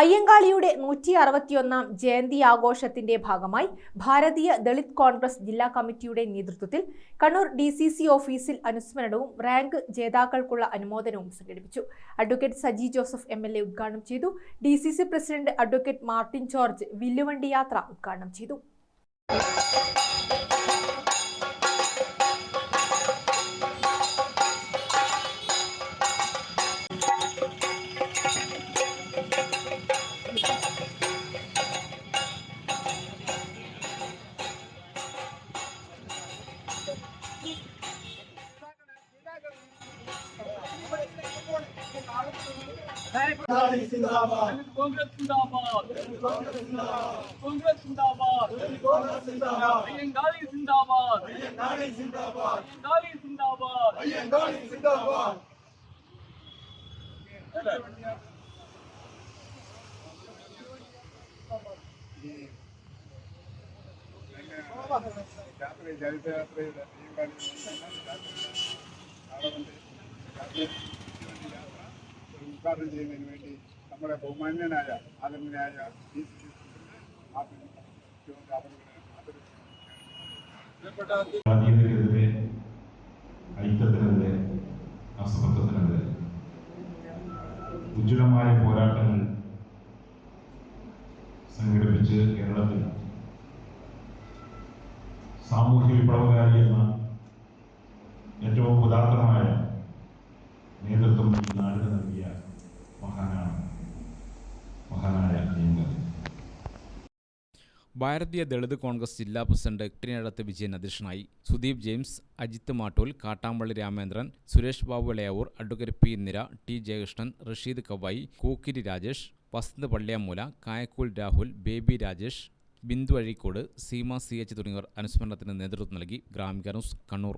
അയ്യങ്കാളിയുടെ നൂറ്റി അറുപത്തിയൊന്നാം ജയന്തി ആഘോഷത്തിന്റെ ഭാഗമായി ഭാരതീയ ദളിത് കോൺഗ്രസ് ജില്ലാ കമ്മിറ്റിയുടെ നേതൃത്വത്തിൽ കണ്ണൂർ ഡി സി സി ഓഫീസിൽ അനുസ്മരണവും റാങ്ക് ജേതാക്കൾക്കുള്ള അനുമോദനവും സംഘടിപ്പിച്ചു. Advocate Saji Joseph M L A ഉദ്ഘാടനം ചെയ്തു. D C C president advocate Martin George വില്ലുവണ്ടി യാത്ര ഉദ്ഘാടനം ചെയ്തു. కాంగ్రెస్ జిందాబాద్ కాంగ్రెస్ జిందాబాద్ అయ్యంగాలి జిందాబాద్ అయ్యంగాలి జిందాబాద్ అయ్యంగాలి జిందాబాద్ జాతర జరిగితే జాతర ഉദ്ഘാടനം ചെയ്യുന്നതിന് വേണ്ടി നമ്മുടെ ബഹുമാന്യനായ സി ജാതീയതയ്ക്കെതിരെ ഐക്യത്തിനെതിരെ അസമത്വത്തിനെതിരെ ഉജ്ജ്വലമായ പോരാട്ടങ്ങൾ സംഘടിപ്പിച്ച് കേരളത്തിൽ സാമൂഹ്യ വിപ്ലവകാരി എന്ന ഏറ്റവും ഉദാത്തമായ നേതൃത്വം ഈ ഭാരതീയ ദളിത് കോൺഗ്രസ് ജില്ലാ പ്രസിഡന്റ് കിട്ടിനടത്ത് വിജയൻ അധ്യക്ഷനായി Sudeep James Ajith Mattool Kattampally Ramendran Suresh Babu Elayavoor advocate P Indira T Jayakrishnan Rasheed Kavvayi Kookkiri Rajesh Vasanth Palliyamoola Kayakkool Rahul Baby Rajesh Bindu Azhikode Seema C H തുടങ്ങിയവർ അനുസ്മരണത്തിന് നേതൃത്വം നൽകി. ഗ്രാമിക കണ്ണൂർ.